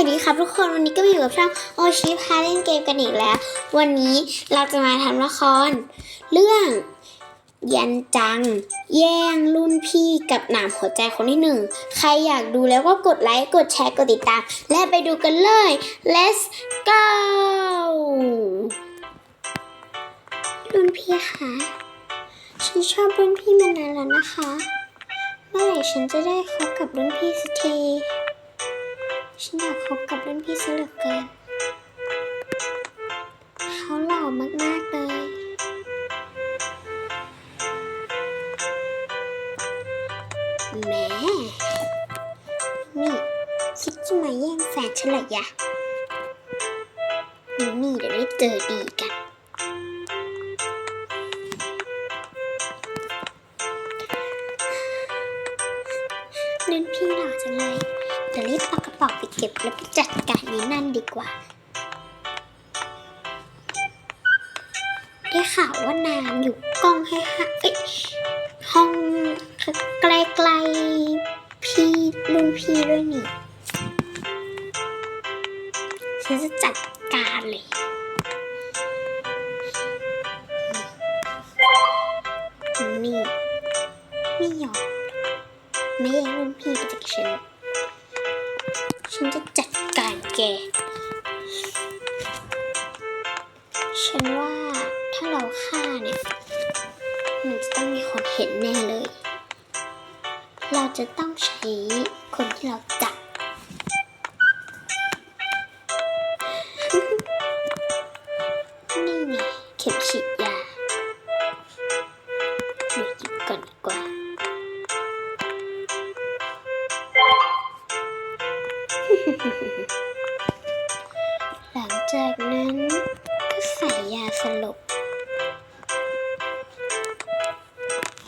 วัสดีครับทุกคนวันนี้ก็มาอยู่กับช่องโอชิพาเล่นเกมกันอีกแล้ว วันนี้เราจะมาทำละคร เรื่อง ยันจัง แย่งรุ่นพี่กับหนามหัวใจคนที่หนึ่งใครอยากดูแล้วก็กดไลค์กดแชร์กดติดตาม และไปดูกันเลย let's go รุ่นพี่คะฉันชอบรุ่นพี่มานานแล้วนะคะ เมื่อไหร่ฉันจะได้คบกับรุ่นพี่สักที ฉันอยากคบกับรุ่นพี่ซะเหลือเกิน เขาหล่อมาก ๆ เลย แหม่นี่ คิดจะมาแย่งแฟนฉันเหรอ ยะ นี่เดี๋ยวได้เจอดีกัน แล้วไปจัดการนี้นั่นดีกว่า ได้ข่าวว่านางอยู่กล้องให้ฮะเอ้ยห้องใกล้ๆพี่รุ่นพี่ด้วยนี่ฉันจะจัดการเลยนี่ไม่ยอมไม่แย่งรุ่นพี่ไปจากฉัน เราจะต้องใช้คนที่เราจับนี่ไงเข็มฉีดยาเดี๋ยวหยิบก่อนดีกว่าหลังจากนั้นก็ใส่ยาสลบ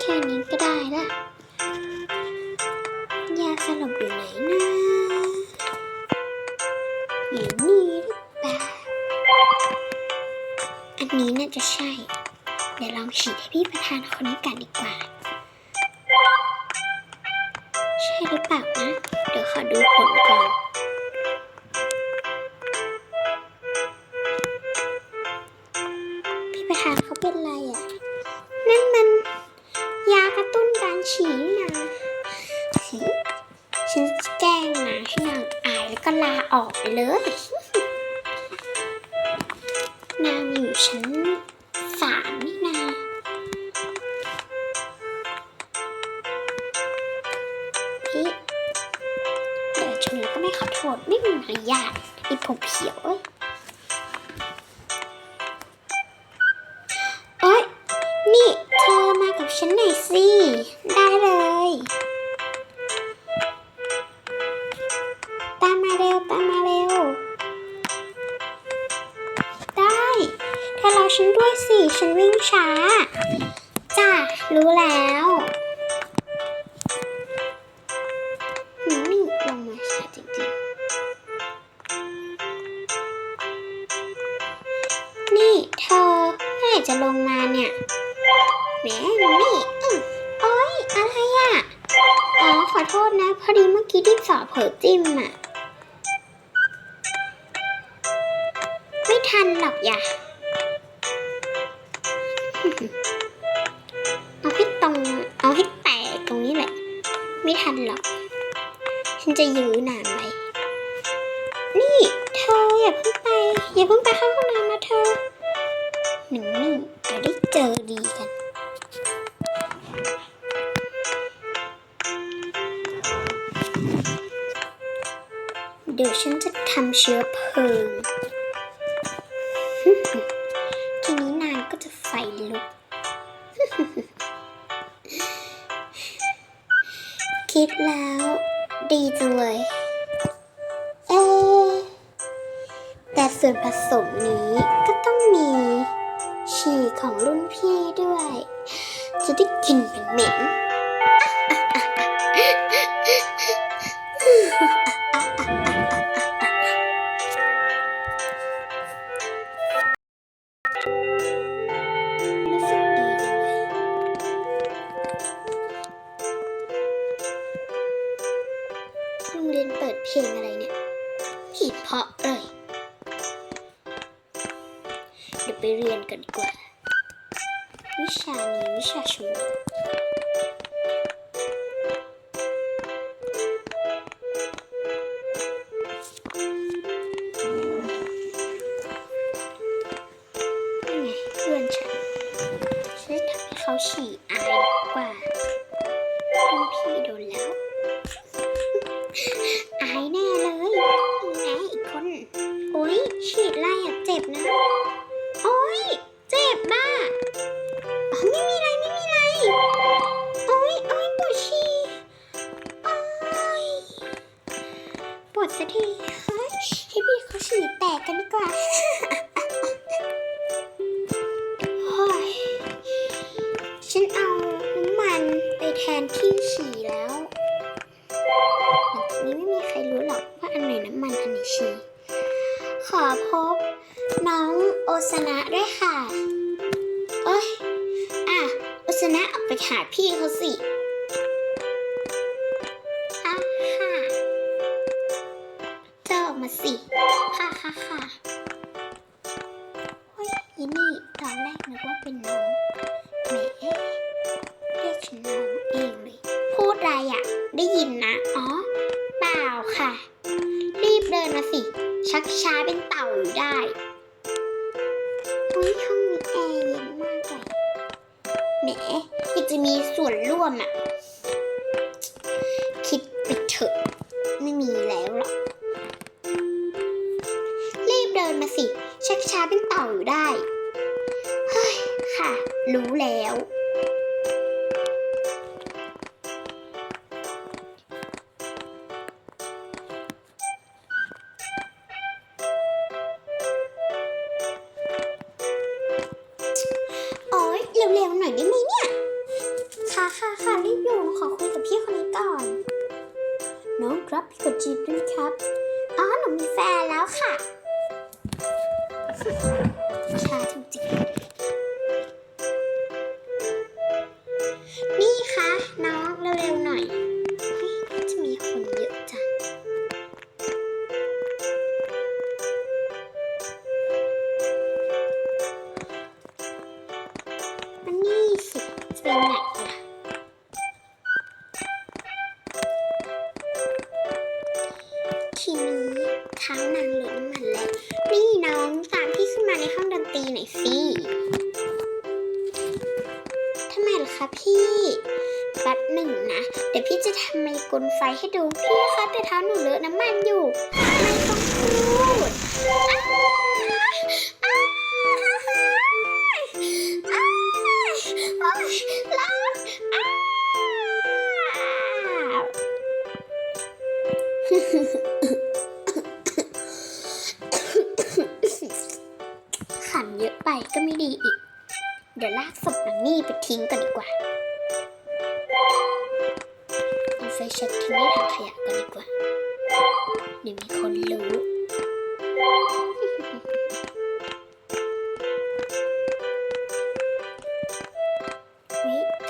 แค่นี้ก็ได้ละ จะใช่ เดี๋ยวลองฉีดให้พี่ประธานคนนี้กันดีกว่า ใช่หรือเปล่านะ เดี๋ยวขอดูผลก่อน พี่ประธานเขาเป็นไรอะ นั่นมัน ยากระตุ้นการฉี่นี่นะฉันแกล้งนะให้นางอายแล้วก็ลาออกไปเลย ก็ไม่ขอโทษไม่มีมารยาทไอีผมเขียวเอ้ยโอ๊ยนี่เธอมากับฉันหน่อยสิ ได้เลย ตามมาเร็ว ตามมาเร็ว ได้เธอรอฉันด้วยสิ ฉันวิ่งช้า จ้ารู้แล้ว จะลงมาเนี่ยแหมนี่อืมโอ๊ยอะไรอะอ๋อขอโทษนะ พอดีเมื่อกี้ที่สอบเผลอจิ้มอะ ไม่ทันหรอกอย่าเอาให้ตรง เอาให้แตกตรงนี้แหละ ไม่ทันหรอก ฉันจะยื้อนานไว้นี่ เธออย่าเพิ่งไป อย่าเพิ่งไปเข้าห้องน้ำนะเธอ หนึ่งนี่เดี๋ยวได้เจอดีกันเดี๋ยวฉันจะทำเชื้อเพลิง ทีนี้นางก็จะไฟลุก คิดแล้วดีจังเลย เอ๊แต่ส่วนผสมนี้ก็ต้องมี ของรุ่นพี่ด้วย จะได้กลินเป็นเหม็นโรงเรียนเปิดเพลงอะไรเนี่ยเพราะเลย เดี๋ยวไปเรียนกันดีกว่า วิชานี้วิช ที่ฉี่แล้วนี้ไม่มีใครรู้หรอกว่าอันไหนน้ำมันอันไหนฉี่ขอพบน้องโอสนะด้วยค่ะ เอ้ย อะ โอสนะออกไปหาพี่เขาสิอะค่ะเธอออกมาสิค่ะค่ะค่ะเฮ้ยอีนี่ตอนแรกนึกว่าเป็นน้อง รู้แล้ว โอ๊ยเร็วๆหน่อยได้ไหมเนี่ย ค่ะค่ะค่ะรีบอยู่ขอคุยกับพี่คนนี้ก่อน น้องครับพี่กดจีบด้วยครับ อ๋อหนูมีแฟนแล้วค่ะ ไปไหนล่ะทีนี้เท้านางเหลือน้ำมันแล้ว นี่น้องตามพี่ขึ้นมาในห้องดนตรีหน่อยสิทำไมล่ะคะพี่แป๊บหนึ่งนะ เดี๋ยวพี่จะทำไมกลไฟให้ดูพี่คะแต่เท้าหนูเลอะน้ำมันอยู่ ไม่ต้องพูด กว่าเอาไฟแช็กทิ้งในถังขยะกันดีกว่าเดี๋ยวมีคนรู้วิ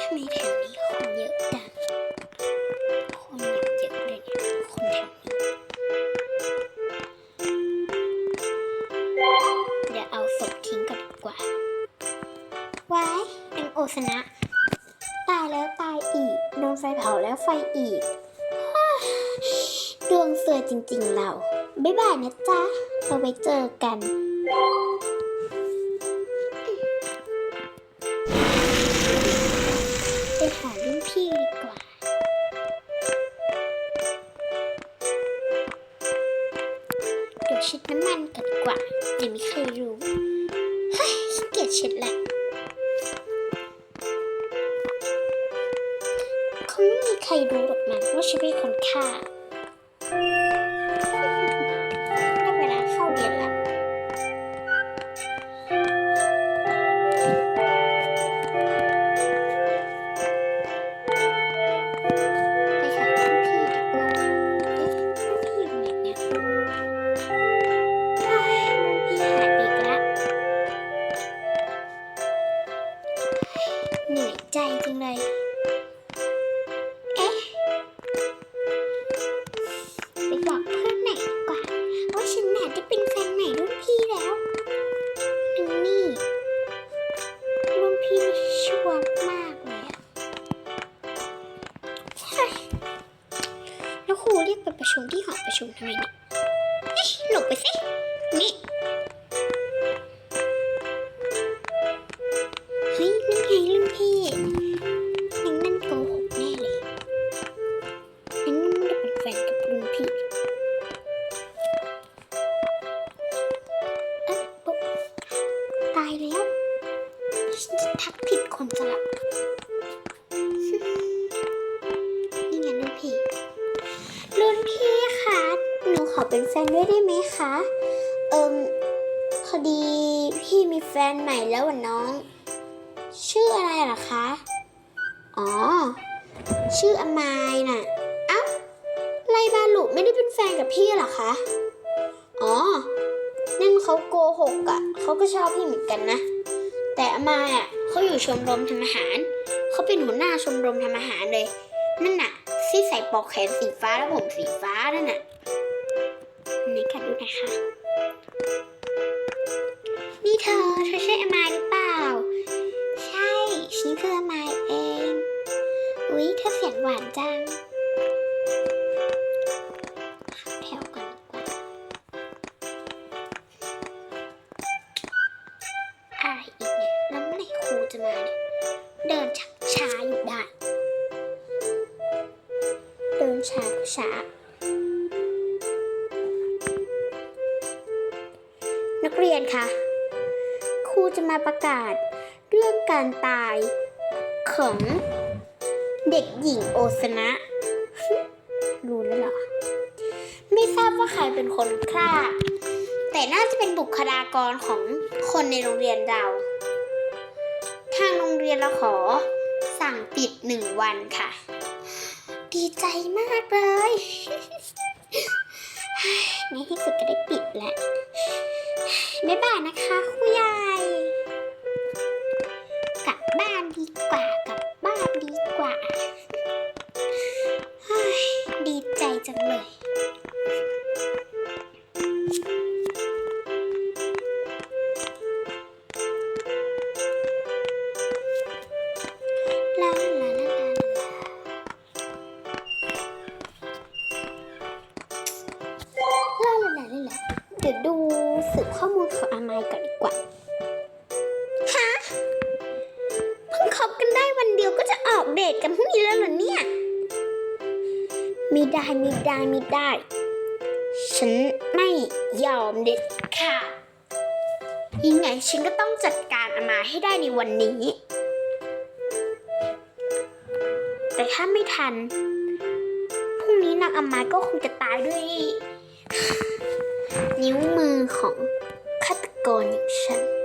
ทำไมแถวนี้คนเยอะจังคนอย่างเยอะเลยเนี่ยคนแถวนี้เดี๋ยวเอาศพทิ้งก่อนดีกว่า ไว้ายนางโอสนะ เผาแล้วไฟอีก ดวงเสือจริงๆเรา บ๊ายบายนะจ๊ะ เราไว้เจอกันไปหารุ่นพี่ดีกว่า เดี๋ยวเช็ดน้ำมันกันดีกว่าเดี๋ยวไม่ใครรู้ เฮ้ยขี้เกียจเช็ดแหละ ใครรู้หรอกนะว่าฉันเป็นคนฆ่า çok eminim. แฟนใหม่แล้วอะน้อง ชื่ออะไรหรอคะ อ๋อ ชื่ออมายน่ะ เอ้าไลบาลุไม่ได้เป็นแฟนกับพี่หรอคะ อ๋อ นั่นเขาโกหกอะ่ะเขาก็ชอบพี่เหมือนกันนะ แต่อมายอะเขาอยู่ชมรมทำอาหาร เขาเป็นหัวหน้าชมรมทำอาหารเลย นั่นน่ะที่ใส่ปลอกแขนสีฟ้าและผมสีฟ้านั่นน่ะนี่ค่ะดูนะคะ ธอเธอใช่อมายหรือเปล่า ใช่ ฉันคืออมายเอง อุ๊ยเธอเสียงหวานจังเข้าแถวก่อนดีกว่าอะไรอีกเนี่ยแล้วเมื่อไหร่ครูจะมาเนี่ยเดินชักช้าอยู่ได้ เดินช้าก็ช้านักเรียนคะ รูจะมาประกาศ เรื่องการตายของเด็กหญิงโอสนะ รู้แล้วเหรอ ไม่ทราบว่าใครเป็นคนฆ่า แต่น่าจะเป็นบุคลากรของคนในโรงเรียนเรา ทางโรงเรียนเราขอ สั่งปิดหนึ่งวันค่ะ ดีใจมากเลย ในที่สุดก็ได้ปิดแล้ว บ๊ายบายนะคะครูใได้ ฉันไม่ยอมเด็ดขาดยังไงฉันก็ต้องจัดการอามาให้ได้ในวันนี้ แต่ถ้าไม่ทัน พรุ่งนี้นางอามาก็คงจะตายด้วย นิ้วมือของฆาตกรอย่างฉัน